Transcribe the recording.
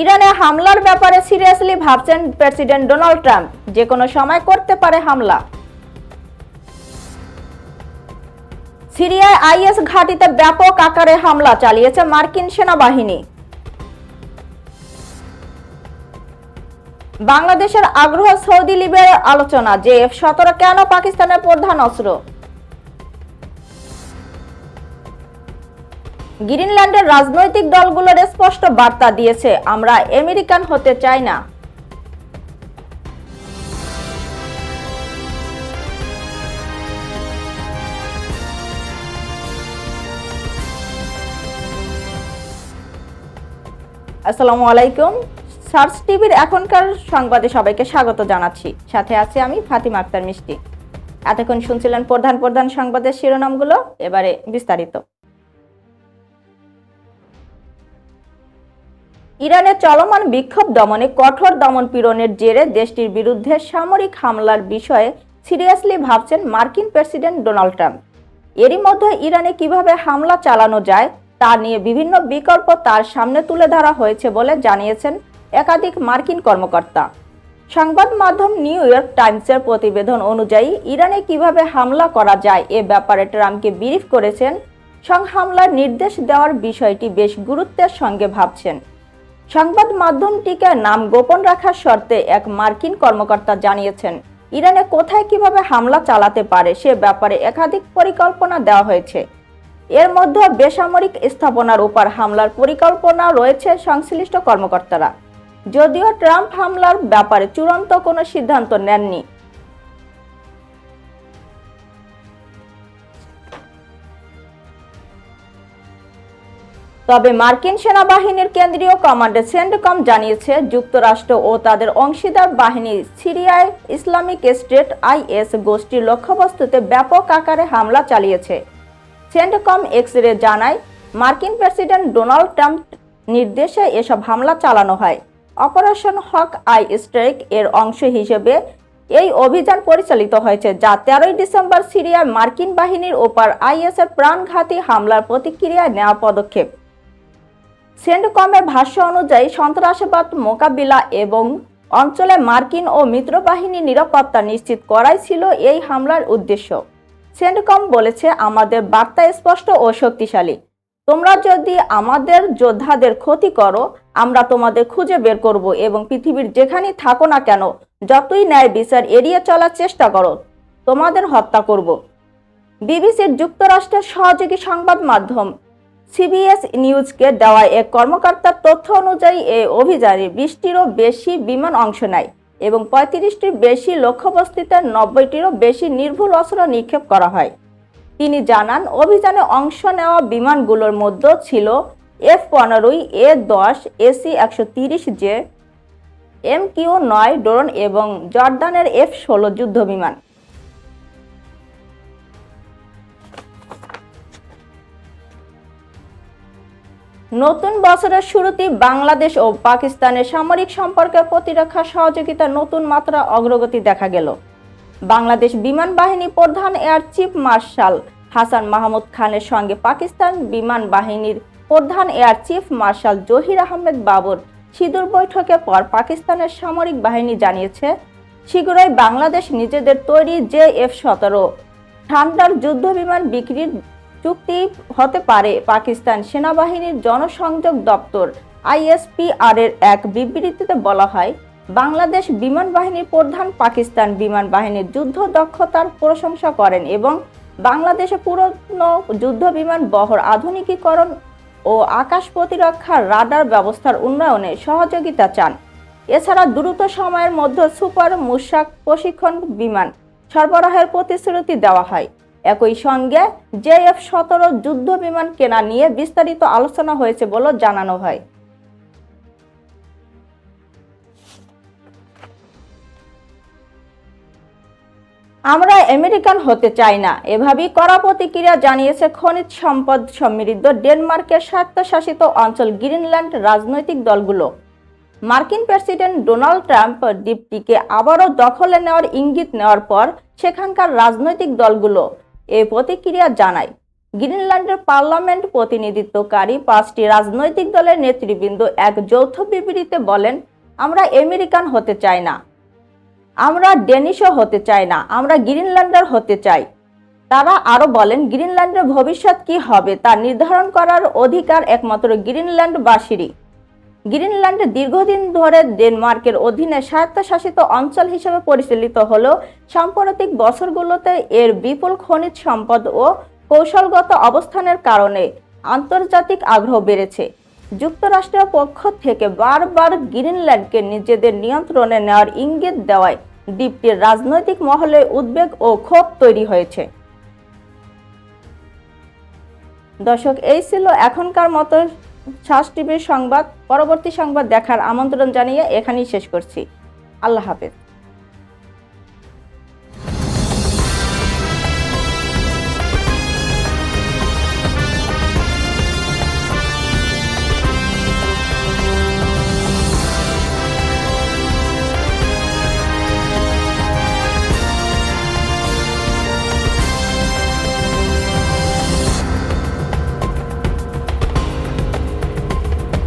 ইরানে হামলার ব্যাপারে সিরিয়াসলি ভাবছেন প্রেসিডেন্ট ডোনাল্ড ট্রাম্প। যে কোনো সময় করতে পারে হামলা। সিরিয়ায় আইএস ঘাঁটিতে ব্যাপক আকারে হামলা চালিয়েছে মার্কিন সেনাবাহিনী। বাংলাদেশের আগ্রহ সৌদি লিবের আলোচনা যে সতেরো কেন পাকিস্তানের প্রধান অস্ত্র? গ্রিনল্যান্ডের রাজনৈতিক দলগুলোর স্পষ্ট বার্তা দিয়েছে, আমরা আমেরিকান হতে চাই না। আসসালামু আলাইকুম। সার্চ টিভির এখনকার সংবাদে সবাইকে স্বাগত জানাচ্ছি। সাথে আছি আমি ফাতিমা আক্তার মিষ্টি। এতক্ষণ শুনছিলেন প্রধান প্রধান সংবাদের শিরোনামগুলো, এবারে বিস্তারিত। ইরানের চলমান বিক্ষোভ দমনে কঠোর দমন পীড়নের জেরে দেশটির বিরুদ্ধে সামরিক হামলার বিষয়ে সিরিয়াসলি ভাবছেন মার্কিন প্রেসিডেন্ট ডোনাল্ড ট্রাম্প। এরই মধ্যে ইরানে কীভাবে হামলা চালানো যায় তা নিয়ে বিভিন্ন বিকল্প তার সামনে তুলে ধরা হয়েছে বলে জানিয়েছেন একাধিক মার্কিন কর্মকর্তা। সংবাদ মাধ্যম নিউ ইয়র্ক টাইমসের প্রতিবেদন অনুযায়ী, ইরানে কীভাবে হামলা করা যায় এ ব্যাপারে ট্রাম্পকে বিরিফ করেছেন। হামলার নির্দেশ দেওয়ার বিষয়টি বেশ গুরুত্বের সঙ্গে ভাবছেন। সংবাদ মাধ্যমটিকে নাম গোপন রাখার শর্তে এক মার্কিন কর্মকর্তা জানিয়েছেন। ইরানে কোথায় কীভাবে হামলা চালাতে পারে সে ব্যাপারে একাধিক পরিকল্পনা দেওয়া হয়েছে। এর মধ্যে বেসামরিক স্থাপনার উপর হামলার পরিকল্পনা রয়েছে সংশ্লিষ্ট কর্মকর্তারা। যদিও ট্রাম্প হামলার ব্যাপারে চূড়ান্ত কোনো সিদ্ধান্ত নেননি তবে মার্কিন সেনাবাহিনীর কেন্দ্রীয় কমান্ডার সেন্টকম জানিয়েছে, যুক্তরাষ্ট্র ও তাদের অংশীদার বাহিনী সিরিয়ায় ইসলামিক স্টেট আইএস গোষ্ঠীর লক্ষ্যবস্তুতে ব্যাপক আকারে হামলা চালিয়েছে। সেন্টকম এক্স রে জানায়, মার্কিন প্রেসিডেন্ট ডোনাল্ড ট্রাম্প নির্দেশে এসব হামলা চালানো হয়। অপারেশন হক আই স্ট্রাইক এর অংশ হিসেবে এই অভিযান পরিচালিত হয়েছে, যা তেরোই ডিসেম্বর সিরিয়ায় মার্কিন বাহিনীর ওপর আইএসের প্রাণঘাতী হামলার প্রতিক্রিয়ায় নেওয়া পদক্ষেপ। সেন্টকমের ভাষ্য অনুযায়ী সন্ত্রাসবাদ মোকাবিলা এবং অঞ্চলে মার্কিন ও মিত্রবাহিনী নিরাপত্তা নিশ্চিত করাই ছিল এই হামলার উদ্দেশ্য। সেন্টকম বলেছে, আমাদের বার্তা স্পষ্ট ও শক্তিশালী। তোমরা যদি আমাদের যোদ্ধাদের ক্ষতি করো, আমরা তোমাদের খুঁজে বের করব এবং পৃথিবীর যেখানে থাকো না কেন, যতই ন্যায় বিচার এড়িয়ে চলার চেষ্টা করো, তোমাদের হত্যা করব। বিবিসির যুক্তরাষ্ট্রের সহযোগী সংবাদ মাধ্যম সিবিএস নিউজকে দেওয়া এক কর্মকর্তার তথ্য অনুযায়ী এই অভিযানে বিশটিরও বেশি বিমান অংশ নেয় এবং পঁয়ত্রিশটির বেশি লক্ষ্যবস্তিতে নব্বইটিরও বেশি নির্ভুল অস্ত্র নিক্ষেপ করা হয়। তিনি জানান, অভিযানে অংশ নেওয়া বিমানগুলোর মধ্যে ছিল এফ পনেরোই, এ দশ, এসি একশো তিরিশ জে এম কিউ নয় ড্রোন এবং জর্দানের এফ ষোলো যুদ্ধ নতুন বছরের শুরুতেই বাংলাদেশ ও পাকিস্তানের সামরিক সম্পর্কে প্রতিরক্ষা সহযোগিতার নতুন মাত্রা অগ্রগতি দেখা গেল। বাংলাদেশ বিমান বাহিনী প্রধান air chief marshal Hasan Mahmud খানের সঙ্গে পাকিস্তান বিমান বাহিনীর প্রধান air chief marshal Zaheer Ahmed Babar Sidhu বৈঠকের পর পাকিস্তানের সামরিক বাহিনী জানিয়েছে, শীঘ্রই বাংলাদেশ নিজেদের তৈরি জে এফ সতেরো। ঠান্ডার যুদ্ধ বিমান বিক্রির চুক্তি হতে পারে পাকিস্তান সেনাবাহিনীর জনসংযোগ দপ্তর। আইএসপিআর এর এক বিবৃতিতে বলা হয়, বাংলাদেশ বিমান বাহিনীর প্রধান পাকিস্তান বিমান বাহিনীর যুদ্ধ দক্ষতার প্রশংসা করেন এবং বাংলাদেশে পুরনো যুদ্ধ বিমান বহর আধুনিকীকরণ ও আকাশ প্রতিরক্ষা রাডার ব্যবস্থার উন্নয়নে সহযোগিতা চান। এছাড়া দ্রুত সময়ের মধ্যে সুপার মুশাক প্রশিক্ষণ বিমান সরবরাহের প্রতিশ্রুতি দেওয়া হয়। একই সঙ্গে জেএফ সতেরো যুদ্ধ বিমান কেনা নিয়ে বিস্তারিত আলোচনা হয়েছে বলে জানানো হয়। আমরা আমেরিকান হতে চাই না, এভাবেই কড়া প্রতিক্রিয়া জানিয়েছে খনিজ সম্পদ সমৃদ্ধ ডেনমার্কের স্বায়ত্তশাসিত অঞ্চল গ্রিনল্যান্ড রাজনৈতিক দলগুলো। মার্কিন প্রেসিডেন্ট ডোনাল্ড ট্রাম্প দ্বীপটিকে আবারও দখলে নেওয়ার ইঙ্গিত নেওয়ার পর সেখানকার রাজনৈতিক দলগুলো এই প্রতিক্রিয়া জানায়। গ্রিনল্যান্ডের পার্লামেন্ট প্রতিনিধিত্বকারী পাঁচটি রাজনৈতিক দলের নেতৃবৃন্দ এক যৌথ বিবৃতিতে বলেন, আমরা আমেরিকান হতে চাই না। আমরা ডেনিশও হতে চাই না। আমরা গ্রিনল্যান্ডার হতে চাই। তারা আরও বলেন, গ্রিনল্যান্ডের ভবিষ্যৎ কি হবে তা নির্ধারণ করার অধিকার একমাত্র গ্রিনল্যান্ডবাসীরই। গ্রিনল্যান্ড দীর্ঘদিন ধরে ডেনমার্কের অধীনে স্বায়ত্তশাসিত অঞ্চল হিসেবে পরিচালিত হলেও সাম্প্রতিক বছরগুলোতে এর বিপুল খনিজ সম্পদ ও কৌশলগত অবস্থানের কারণে আন্তর্জাতিক আগ্রহ বেড়েছে। যুক্তরাষ্ট্রের পক্ষ থেকে বারবার গ্রিনল্যান্ডকে নিজেদের নিয়ন্ত্রণে নেওয়ার ইঙ্গিত দেওয়ায় দ্বীপটির রাজনৈতিক মহলে উদ্বেগ ও ক্ষোভ তৈরি হয়েছে। দর্শক, এই ছিল এখনকার মতো শ্বাস টিভির সংবাদ। পরবর্তী সংবাদ দেখার আমন্ত্রণ জানিয়ে এখানেই শেষ করছি। আল্লাহ হাফেজ।